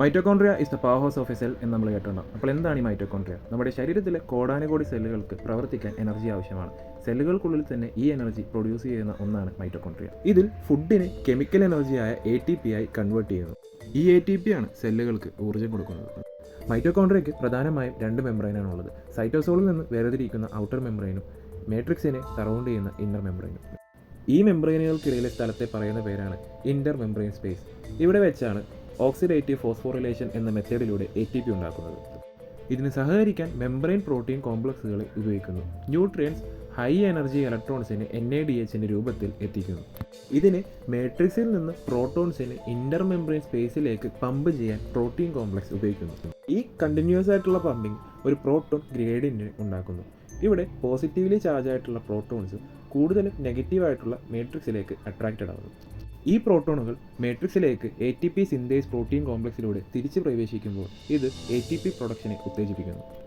Mitochondria is the power house of a cell എന്ന് നമ്മൾ കേട്ടിട്ടുണ്ടാവും അപ്പോൾ എന്താണ് ഈ മൈറ്റോകോൺട്രിയ നമ്മുടെ ശരീരത്തിലെ കോടാനുകോടി സെല്ലുകൾക്ക് പ്രവർത്തിക്കാൻ എനർജി ആവശ്യമാണ്. സെല്ലുകൾക്കുള്ളിൽ തന്നെ ഈ എനർജി പ്രൊഡ്യൂസ് ചെയ്യുന്ന ഒന്നാണ് മൈറ്റോകോൺട്രിയ ഇതിൽ ഫുഡിനെ കെമിക്കൽ എനർജിയായ എ ടി പി ആയി കൺവേർട്ട് ചെയ്യുന്നു. ഈ എ ടി പി ആണ് സെല്ലുകൾക്ക് ഊർജം കൊടുക്കുന്നത്. മൈറ്റോകോൺട്രിയയ്ക്ക് പ്രധാനമായും രണ്ട് മെംബ്രെയിനാണ് ഉള്ളത്. സൈറ്റോസോളിൽ നിന്ന് വേർതിരിക്കുന്ന ഔട്ടർ മെംബ്രെയിനും മാട്രിക്സിനെ സറൗണ്ട് ചെയ്യുന്ന ഇന്നർ മെംബ്രെയിനും ഈ മെംബ്രെയിനുകൾക്കിടയിലെ സ്ഥലത്തെ പറയുന്ന പേരാണ് ഇന്റർ മെംബ്രെയിൻ സ്പേസ് ഇവിടെ വെച്ചാണ് ഓക്സിഡേറ്റീവ് ഫോസ്ഫോറിലേഷൻ എന്ന മെത്തേഡിലൂടെ എ ടി പി ഉണ്ടാക്കുന്നത്. ഇതിന് സഹകരിക്കാൻ മെംബ്രെയിൻ പ്രോട്ടീൻ കോംപ്ലക്സുകളെ ഉപയോഗിക്കുന്നു. ന്യൂട്രിയൻസ് ഹൈ എനർജി ഇലക്ട്രോൺസിനെ എൻ എ ഡി എച്ചിന്റെ രൂപത്തിൽ എത്തിക്കുന്നു. ഇതിനെ മാട്രിക്സിൽ നിന്ന് പ്രോട്ടോൺസിനെ ഇന്റർ മെംബ്രെയിൻ സ്പേസിലേക്ക് പമ്പ് ചെയ്യാൻ പ്രോട്ടീൻ കോംപ്ലക്സ് ഉപയോഗിക്കുന്നു. ഈ കണ്ടിന്യൂസ് ആയിട്ടുള്ള പമ്പിംഗ് ഒരു പ്രോട്ടോൺ ഗ്രേഡിയന്റ് ഉണ്ടാക്കുന്നു. ഇവിടെ പോസിറ്റീവ്ലി ചാർജ് ആയിട്ടുള്ള പ്രോട്ടോൺസ് കൂടുതലും നെഗറ്റീവായിട്ടുള്ള മാട്രിക്സിലേക്ക് അട്രാക്റ്റഡ് ആവുന്നു. ഈ പ്രോട്ടോണുകൾ മാട്രിക്സിലേക്ക് A T P synthase protein കോംപ്ലക്സിലൂടെ തിരിച്ചു പ്രവേശിക്കുമ്പോൾ ഇത് എ ടി പി പ്രൊഡക്ഷനെ ഉത്തേജിപ്പിക്കുന്നു.